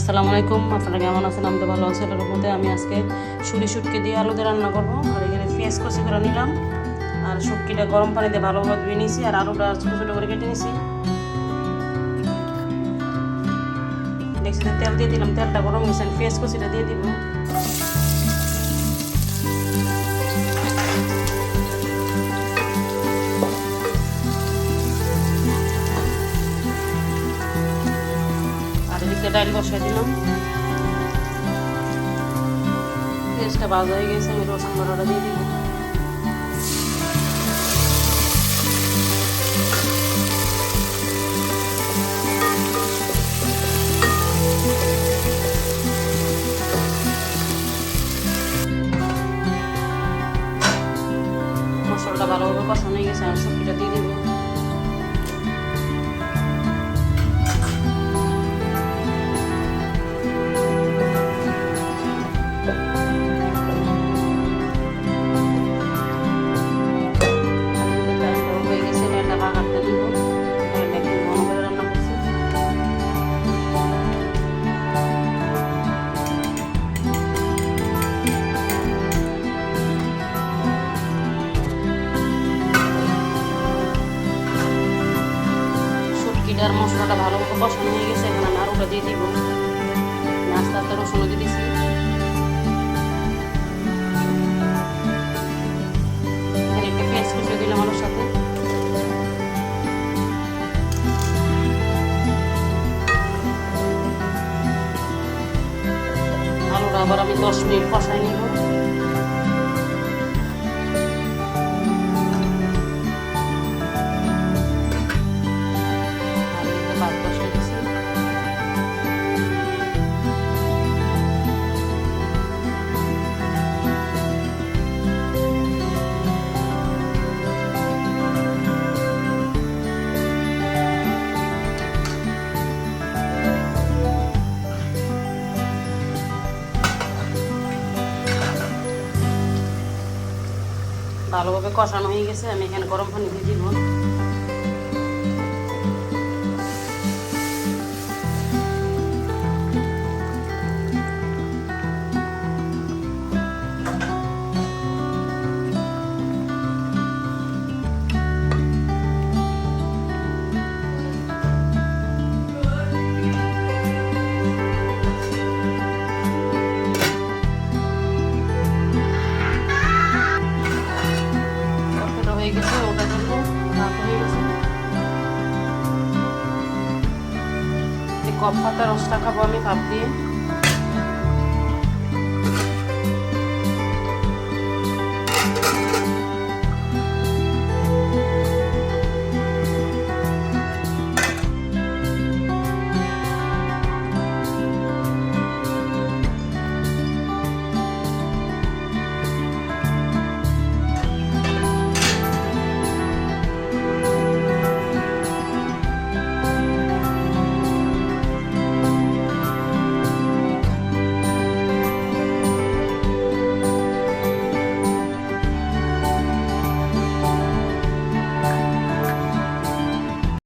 আসসালামু আলাইকুম। আপনারা কেমন আছেন? আমি তো ভালো আছি এটার মধ্যে আমি আজকে সুরি শুটকি দিয়ে আলুতে রান্না করব। আর এখানে পেঁয়াজ কষি করে নিলাম। আর শুটকিটা গরম পানিতে ভালোভাবে ধুয়ে নিয়েছি। আর আলুটা ছোটো ছোটো করে কেটে নিয়েছি। দেখছি তেল দিয়ে দিলাম। তেলটা গরম হয়েছে পেঁয়াজ কষিটা দিয়ে দিব। এদিকে ডাল বসাই দিলাম। পেঁয়াজটা ভাজা হয়ে গেছে, আমি রসুন বাটাটা দিয়ে দিব মশলাটা ভালোভাবে কষানো হয়ে গেছে, আর সবজিটা দিয়ে দিব শুটকিটার মশলাটা ভালোভাবে কষানো হয়ে গেছে, এখন আমি আলুটা দিয়ে দিব। আস্তে আস্তে রসুনও দিয়ে দিছি। একটা পেঁয়াজ কুচিয়ে দিলাম আলুর সাথে। আবার আমি দশ মিনিট কষাই নিব। ভালোভাবে কষানো হয়ে গেছে আমি এখানে গরম পানি দিয়ে দিব। ওটা জন্য ভাত হয়ে গেছে কপ পাতা রসটা খাব আমি ভাত দিয়ে।